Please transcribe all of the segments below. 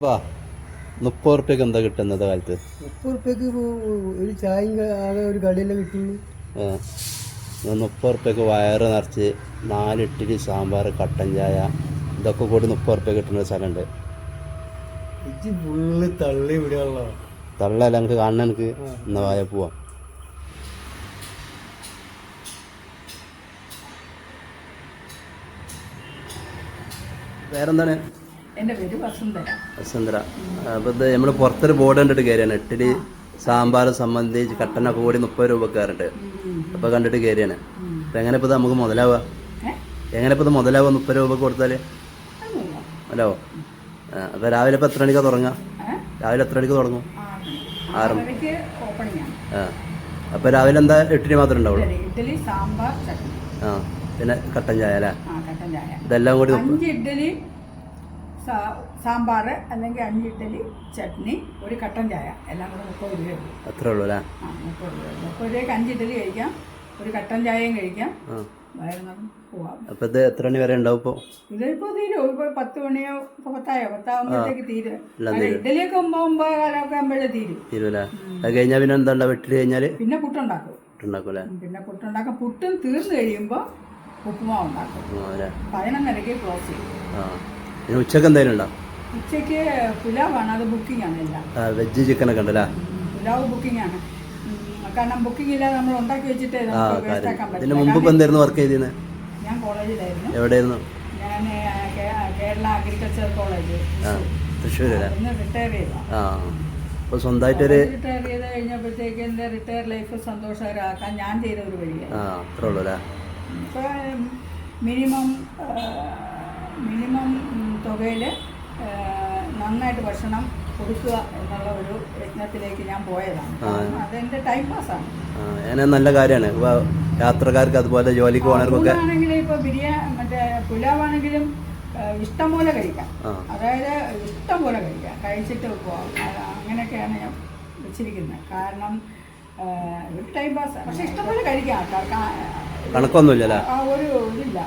വാ മുപ്പത് റുപ്യക്ക് എന്താ കിട്ടുന്നത് കാലത്ത്? മുപ്പത് റുപ്യക്ക് ഒരു ചായയും ആകെ ഒരു കടിയല്ലേ കിട്ടുള്ളൂ ആ. മുപ്പത് റുപ്യക്ക് വയറ് നിറച്ച് നാല് ഇഡ്ഡലി സാമ്പാർ കട്ടൻ ചായ ഇതൊക്കെ കൂടി മുപ്പത് റുപ്യ കിട്ടുന്ന സ്ഥലമുണ്ട്. ഫുള്ള് തള്ളി വിടുകയുള്ള തള്ളല്ല എനിക്ക് കാണണം എനിക്ക് എന്നാ വായ പോവാം. വേറെന്താണ്? എന്റെ പേര് വസുന്ധര. വസുന്ധര. അപ്പോൾ നമ്മൾ പുറത്തൊരു ബോർഡ് കണ്ടിട്ട് കയറിയാണ് ഇഡ്ഡലി സാമ്പാർ സംബന്ധിച്ച് കട്ടനൊക്കെ കൂടി മുപ്പത് രൂപ കയറിട്ട് അപ്പോൾ കണ്ടിട്ട് കയറിയാണ് അപ്പം എങ്ങനെ ഇപ്പോൾ ഇത് നമുക്ക് മുതലാവുക? എങ്ങനെ ഇപ്പോൾ ഇത് മുതലാവുക മുപ്പത് രൂപ കൊടുത്താൽ അല്ലോ അപ്പൊ അപ്പോൾ രാവിലെ ഇപ്പോൾ എത്ര മണിക്കാണ് തുടങ്ങുക? രാവിലെ എത്ര മണിക്ക് തുടങ്ങും? ആറ് അപ്പൊ ആ. അപ്പോൾ രാവിലെ എന്താ എട്ടിന് മാത്രമേ ഉണ്ടാവുള്ളൂ? ഇഡ്ഡലി ഇഡ്ഡലി സാമ്പാർ ആ പിന്നെ കട്ടൻ ചായ അല്ലേ? ഇതെല്ലാം കൂടി ഇഡ്ഡലി സാമ്പാർ അല്ലെങ്കിൽ അഞ്ച് ഇഡ്ഡലി ചട്നി ഒരു കട്ടൻ ചായ. എല്ലാം കൂടെ മുപ്പത് രൂപയുള്ളൂ അത്രേ ഉള്ളൂ അല്ലേ? ആ മുപ്പത് രൂപ മുപ്പത് രൂപയ്ക്ക് അഞ്ച് ഇഡ്ഡലി കഴിക്കാം. ഒരു കട്ടൻ ചായയും കഴിക്കാം. ആ. വയറിനും പോവാം. അപ്പോൾ ഇത് എത്ര മണി വരെ ഉണ്ടാവും ഇപ്പോൾ ഇതിപ്പോ തീരും. ഇപ്പൊ പത്ത് മണിയോ ഇപ്പൊ പത്തായോ പത്താകുമ്പോഴത്തേക്ക് തീരും. എല്ലാം അല്ല, ഇഡ്ഡലിയൊക്കെ ഒമ്പത് ഒമ്പത് കാലമൊക്കെ ആകുമ്പോഴേ തീരും. തീരുമല്ലേ അത് കഴിഞ്ഞാൽ പിന്നെ എന്താ കഴിഞ്ഞാൽ പിന്നെ പുട്ടുണ്ടാക്കും. ഉണ്ടാക്കും അല്ലേ? പിന്നെ പുട്ടുണ്ടാക്കും. പുട്ടും തീർന്നു കഴിയുമ്പോൾ ഉപ്പുമാവ് ഉണ്ടാക്കും. അല്ലേ? പതിനൊന്നരയ്ക്ക് ക്ലോസ് ചെയ്യും. ആ. ഉച്ചയ്ക്ക് എന്തായാലും ഉണ്ടോ ഉച്ചയ്ക്ക് പുലാവാണ് അത് ബുക്കിംഗ് ആണ് എല്ലാം. വെജ് വെജ് ചിക്കനൊക്കെ ഉണ്ടല്ലേ പുലാവ് ബുക്കിംഗ് ആണ് കാരണം ബുക്കിംഗ് ഇല്ലാതെ നമ്മൾ ഉണ്ടാക്കി വെച്ചിട്ട് ഇതിന് മുമ്പ് ഇപ്പം എന്തായിരുന്നു വർക്ക് ചെയ്തിരുന്നത് ഞാൻ കോളേജിലായിരുന്നു. എവിടെയായിരുന്നു? ഞാൻ കേരള അഗ്രികൾച്ചർ കോളേജ് തൃശ്ശൂർ ഇന്ന് റിട്ടയർ ചെയ്താ. അപ്പോൾ സ്വന്തമായിട്ടൊരു റിട്ടയർ ചെയ്ത് കഴിഞ്ഞപ്പോഴത്തേക്ക് എന്റെ റിട്ടയർ ലൈഫ് സന്തോഷകരമാക്കാൻ ഞാൻ ചെയ്ത ഒരു വഴിയാണ് ആ അത്രേ ഉള്ളൂ അല്ലേ? മിനിമം മിനിമം തുകയിൽ നന്നായിട്ട് ഭക്ഷണം കൊടുക്കുക എന്നുള്ള ഒരു യജ്ഞത്തിലേക്ക് ഞാൻ പോയതാണ്. അതെന്റെ ടൈം പാസ്സാണ് ആണ്. നല്ല കാര്യമാണ്. യാത്രക്കാർക്ക് അതുപോലെ ജോലിക്ക് പോകുന്നവർക്കൊക്കെ ഇപ്പൊ ബിരിയാണി മറ്റേ പുലാവാണെങ്കിലും ഇഷ്ടം പോലെ കഴിക്കാം. അതായത് ഇഷ്ടം പോലെ കഴിക്കാം. കഴിച്ചിട്ട് പോവാം അങ്ങനെയൊക്കെയാണ് ഞാൻ വെച്ചിരിക്കുന്നത് കാരണം ഒരു ടൈം പാസ് പക്ഷെ ഇഷ്ടം പോലെ കഴിക്കാം. ആൾക്കാർക്ക് ആ- കണക്കൊന്നുമില്ല ഒരു ഇതില്ല.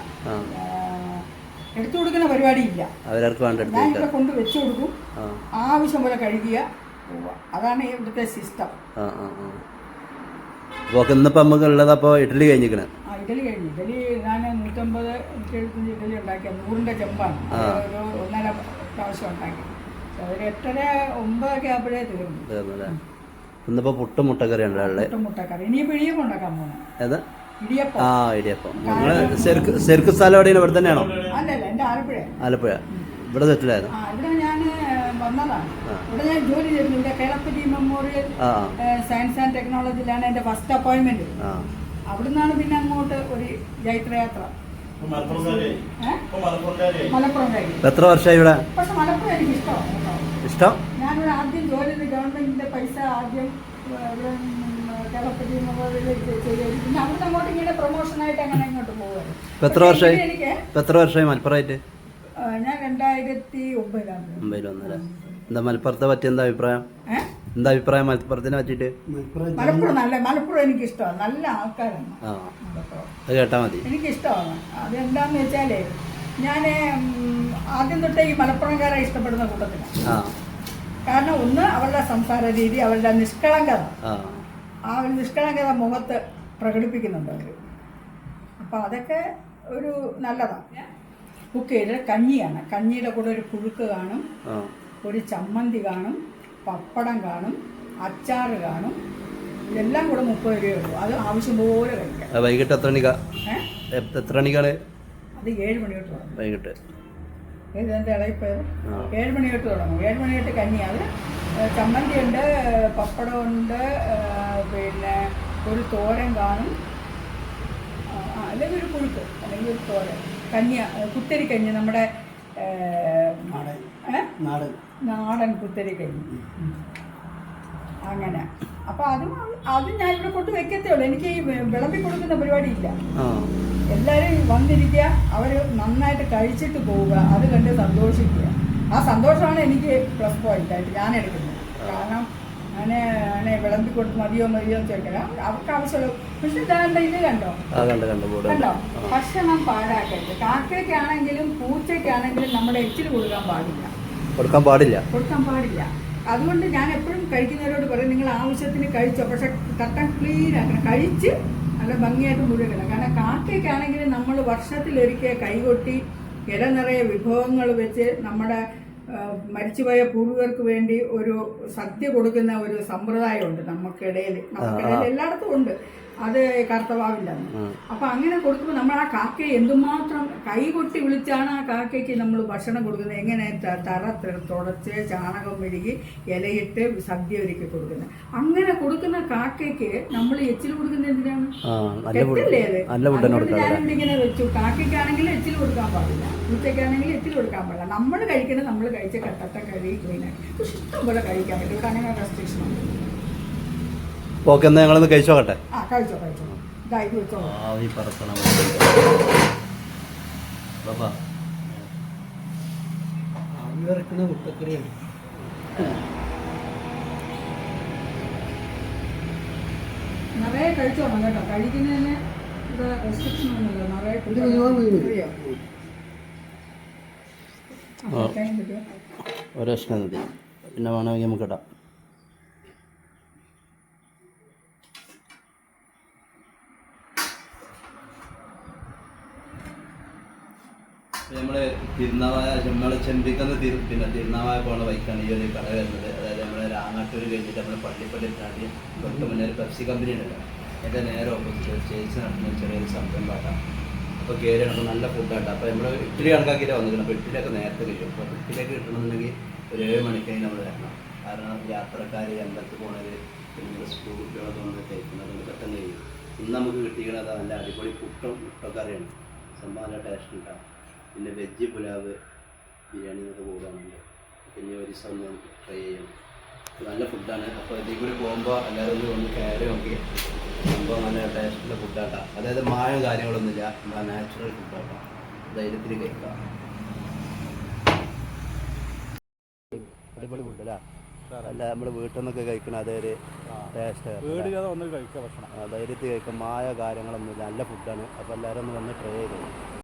എടുത്തു കൊടുക്കുന്ന പരിപാടിയില്ല. അവരവർക്ക് വേണ്ട കൊണ്ട് വെച്ചു കൊടുക്കും. ആവശ്യം പോലെ കഴുകിയ അതാണ് ഇവിടുത്തെ സിസ്റ്റം അപ്പോൾ ഇന്നിപ്പോൾ നമുക്ക് ഉള്ളത് അപ്പോൾ ഇഡ്ഡലി കഴിഞ്ഞിരിക്കണം. ആ ഇഡലി കഴിഞ്ഞു. ഇഡലി ഞാൻ നൂറ്റമ്പത് നൂറ്റി എഴുപത്തഞ്ച് ഇഡലി ഉണ്ടാക്കിയ നൂറിന്റെ ചെമ്പാണ്. ഒരു ഒന്നര പ്രാവശ്യം ഉണ്ടാക്കി. ഒരു എട്ടര ഒമ്പതൊക്കെ ആകുമ്പോഴേ തീർന്നു. ഇന്നിപ്പോ ഇന്നിപ്പോൾ പുട്ടും മുട്ടക്കറിയാണ് മുട്ടും മുട്ടക്കറി. ഇനിയിപ്പോൾ ഇടിയപ്പം ഉണ്ടാക്കാൻ പോകണം ഏതാ? ആ ഇടിയപ്പം. നിങ്ങൾ ശരിക്ക് ശരിക്ക് സ്ഥലം എവിടെയാണ് ഇവിടെ തന്നെയാണോ? അല്ലല്ല എന്റെ ആലപ്പുഴ. ആലപ്പുഴ. ഇവിടെ സെറ്റിലായിരുന്നു ആ ഇവിടെ ഞാൻ വന്നതാണ്. ഇവിടെ ഞാൻ ജോലി ചെയ്തിരുന്നു. ഇവിടെ കേളപ്പതി മെമ്മോറിയൽ ആ. സയൻസ് ആൻഡ് ടെക്നോളജിയിലാണ് എന്റെ ഫസ്റ്റ് അപ്പോയിൻമെന്റ്. ആ. അവിടുന്നാണ് പിന്നെ അങ്ങോട്ട് ഒരു ജൈത്രയാത്ര. ഏ? മലപ്പുറം കഴിഞ്ഞു എത്ര വർഷമായി ഇവിടെ? പക്ഷെ മലപ്പുറം എനിക്ക് ഇഷ്ടമാണ് കേട്ടോ ഇഷ്ടം? ഞാനിവിടെ ആദ്യം ജോലി ചെയ്ത് ഗവൺമെന്റിന്റെ പൈസ ആദ്യം ഇവിടെ എത്ര വർഷമായി? എത്ര വർഷമായി മലപ്പുറമായിട്ട്? ഞാൻ രണ്ടായിരത്തി ഒമ്പതിലാണ്. മുംബൈയിൽ വന്നല്ലേ എന്താ മലപ്പുറത്തെ പറ്റി എന്താ അഭിപ്രായം? എന്താ അഭിപ്രായം മലപ്പുറത്തിനെ പറ്റിയിട്ട്? മലപ്പുറം നല്ല മലപ്പുറം എനിക്ക് ഇഷ്ടമാണ് നല്ല ആൾക്കാരാണ് അത് കേട്ടാ മതി. എനിക്ക് ഇഷ്ടമാണ് അതെന്താന്ന് വെച്ചാലേ ഞാൻ ആദ്യം തൊട്ടേ ഈ മലപ്പുറംകാരെ ഇഷ്ടപ്പെടുന്ന കൂട്ടത്തിലാണ്. ആ. കാരണം ഒന്ന് അവരുടെ സംസാര രീതി അവരുടെ നിഷ്കളങ്കത. ആ ഒരു നിഷ്കളങ്കത മുഖത്ത് പ്രകടിപ്പിക്കുന്നുണ്ട് അവർ അപ്പോൾ അതൊക്കെ ഒരു നല്ലതാണ് കുക്ക് ചെയ്തത് കഞ്ഞിയാണ്. കഞ്ഞിയുടെ കൂടെ ഒരു പുഴുക്ക് കാണും ഒരു ചമ്മന്തി കാണും പപ്പടം കാണും അച്ചാർ കാണും. ഇതെല്ലാം കൂടെ മുപ്പത് രൂപയേ ഉള്ളൂ. അത് ആവശ്യം പോലെ കഴിക്കാം. അത് വൈകിട്ട് എത്ര മണിക്കാ? എത്ര മണിക്കാണ്? അത് ഏഴ് മണി തൊട്ട് തുടങ്ങും. വൈകിട്ട്. ഇത് എന്റെ ഇളയപ്പേർ ആ. ഏഴ് മണി തൊട്ട് തുടങ്ങും. ഏഴ് മണി തൊട്ട് കഞ്ഞി അത് ചമ്മന്തി ഉണ്ട് പപ്പടമുണ്ട് പിന്നെ ഒരു തോരൻ കാണും. അല്ലെങ്കിൽ ഒരു പുഴുക്ക് അല്ലെങ്കിൽ ഒരു തോരൻ. കഞ്ഞി കുത്തരി കഞ്ഞി നമ്മുടെ? നാടൻ. കുത്തരി കഞ്ഞി. അങ്ങനെ. അപ്പൊ അതും അത് ഞാൻ ഇവിടെ കൊണ്ട് വെക്കത്തേ ഉള്ളൂ. എനിക്ക് ഈ വിളമ്പി കൊടുക്കുന്ന പരിപാടി ഇല്ല. എല്ലാവരും വന്നിരിക്കുക അവർ നന്നായിട്ട് കഴിച്ചിട്ട് പോവുക. അത് കണ്ട് സന്തോഷിക്കുക. ആ സന്തോഷമാണ് എനിക്ക് പ്ലസ് പോയിന്റ് ആയിട്ട് ഞാൻ എടുക്കുന്നത്. കാരണം അങ്ങനെ അങ്ങനെ വിളമ്പി കൊടുത്ത് മതിയോ മതിയോ ചോദിക്കില്ല അവർക്ക് ആവശ്യമുള്ള പക്ഷെ ഇതാണ്ട് ഇത് കണ്ടോ? കണ്ട് ഭക്ഷണം പാഴാക്കരുത്. കാക്കയ്ക്കാണെങ്കിലും പൂച്ചയ്ക്കാണെങ്കിലും നമ്മുടെ എച്ചിൽ കൊടുക്കാൻ പാടില്ല. കൊടുക്കാൻ പാടില്ല. കൊടുക്കാൻ പാടില്ല. അതുകൊണ്ട് ഞാൻ എപ്പോഴും കഴിക്കുന്നവരോട് പറയും നിങ്ങൾ ആവശ്യത്തിന് കഴിച്ചോ. പക്ഷെ തട്ടം ക്ലീൻ ആക്കണം. കഴിച്ച് നല്ല ഭംഗിയായിട്ട് മുഴുകണം. കാരണം കാക്കയ്ക്കാണെങ്കിൽ നമ്മൾ വർഷത്തിലൊരിക്കൽ കൈകൊട്ടി ഇല നിറയെ വിഭവങ്ങൾ വെച്ച് നമ്മുടെ മരിച്ചുപോയ പൂർവികർക്ക് വേണ്ടി ഒരു സദ്യ കൊടുക്കുന്ന ഒരു സമ്പ്രദായമുണ്ട്. നമുക്കിടയിൽ നമുക്കിടയിൽ എല്ലായിടത്തും ഉണ്ട്. അത് കർത്തവാവില്ലെന്ന്. അപ്പൊ അങ്ങനെ കൊടുക്കുമ്പോൾ നമ്മൾ ആ കാക്കയെ എന്തുമാത്രം കൈകൊട്ടി വിളിച്ചാണ് ആ കാക്കയ്ക്ക് നമ്മൾ ഭക്ഷണം കൊടുക്കുന്നത്? എങ്ങനെ തറ തുടച്ച് ചാണകം മെഴുകി ഇലയിട്ട് സദ്യ ഒരുക്കി കൊടുക്കുന്നത്? അങ്ങനെ കൊടുക്കുന്ന കാക്കയ്ക്ക് നമ്മൾ എച്ചിൽ കൊടുക്കുന്നത് എന്തിനാണ്? അതുകൊണ്ട് ഇങ്ങനെ വെച്ചു. കാക്കയ്ക്കാണെങ്കിൽ എച്ചിൽ കൊടുക്കാൻ പാടില്ല. ഉച്ചയ്ക്കാണെങ്കിൽ എച്ചിൽ കൊടുക്കാൻ പാടില്ല. നമ്മൾ കഴിക്കുന്നത് നമ്മൾ കഴിച്ച കട്ടത്തെ കഴുകി ക്ലീനാക്കി പക്ഷെ ഇഷ്ടം പോലെ കഴിക്കാൻ പറ്റും. ഇവിടെ അങ്ങനെ റെസ്ട്രിക്ഷൻ ഉണ്ട് ഓക്കെ എന്നാൽ ഞങ്ങളൊന്ന് കഴിച്ചു നോക്കട്ടെ? ആ കഴിച്ചോ കഴിച്ചോ. വെച്ചോ. ആവി പറക്കണം ബാബാ ആവി ഇറക്കുന്ന മുട്ടക്കറിയാണ്. നിറയെ കഴിച്ചോ കേട്ടോ. കഴിക്കുന്നതിന് ഇവിടെ റെസ്ട്രിക്ഷൻ ഒന്നുമില്ല നിറയെ ഒരു പ്രശ്നം പിന്നെ വേണമെങ്കിൽ നമുക്ക് ഇടാം. നമ്മൾ തിരുനാവായ നമ്മൾ ചെമ്പിക്കുന്ന തിരു പിന്നെ തിരുനാവായ പോണ ബൈക്കാണ് ഈ ഒരു കട വരുന്നത്. അതായത് നമ്മുടെ രാങ്ങാട്ടൂർ കഴിഞ്ഞിട്ട് നമ്മൾ പള്ളിപ്പള്ളി താണ്ടി തൊട്ട് മുന്നേ ഒരു പെപ്സി കമ്പനി ഉണ്ടല്ലോ. എന്റെ നേരെ ഓപ്പോസിറ്റ് ചേച്ചി നടത്തുന്ന ചെറിയൊരു സംരംഭം ആക്കാം അപ്പോൾ കയറി അപ്പോൾ നല്ല ഫുഡാണ് അപ്പോൾ നമ്മൾ ഇഡ്ഡലി കണക്കാക്കിയിട്ട് വന്നിരിക്കണം അപ്പോൾ ഇഡ്ഡലിയൊക്കെ നേരത്തെ കഴിയും. അപ്പോൾ ഇഡ്ഡലിയൊക്കെ കിട്ടണമെന്നുണ്ടെങ്കിൽ ഒരു ഏഴ് മണിക്കായി നമ്മൾ വരണം. കാരണം യാത്രക്കാർ അമ്പലത്തിൽ പോണത് പിന്നെ സ്കൂൾ കുട്ടികളൊക്കെ വന്ന് കഴിക്കുന്നത് പെട്ടെന്ന് കഴിയും. ഇന്ന് നമുക്ക് കിട്ടിയിരിക്കുന്നത് നല്ല അടിപൊളി പുട്ടും മുട്ടക്കറിയാണ്. സംഭവം നല്ല ടേസ്റ്റ് ഉണ്ടാവും. പിന്നെ വെജ് പുലാവ് ബിരിയാണി എന്നൊക്കെ പോകുന്നുണ്ട് പിന്നെ ഒരു ദിവസം ഒന്ന് ട്രൈ ചെയ്യണം. നല്ല ഫുഡാണ് അപ്പോൾ ഇതിൽ കൂടി പോകുമ്പോൾ എല്ലാവരും ഒന്ന് ഒന്ന് കയറി നോക്കി. സംഭവം നല്ല ടേസ്റ്റുള്ള ഫുഡാട്ടാ അതായത് മായം കാര്യങ്ങളൊന്നുമില്ല. നമ്മളെ നാച്ചുറൽ ഫുഡാട്ടാ ധൈര്യത്തിൽ കഴിക്കാം അടിപൊളി ഫുഡ് അല്ലേ? അല്ല നമ്മൾ വീട്ടിൽ നിന്നൊക്കെ കഴിക്കണ അതേ ഒരു ടേസ്റ്റ് ധൈര്യത്തിൽ കഴിക്കാം മായ കാര്യങ്ങളൊന്നുമില്ല. നല്ല ഫുഡാണ് അപ്പോൾ എല്ലാവരും ഒന്ന് വന്ന് ട്രൈ ചെയ്തു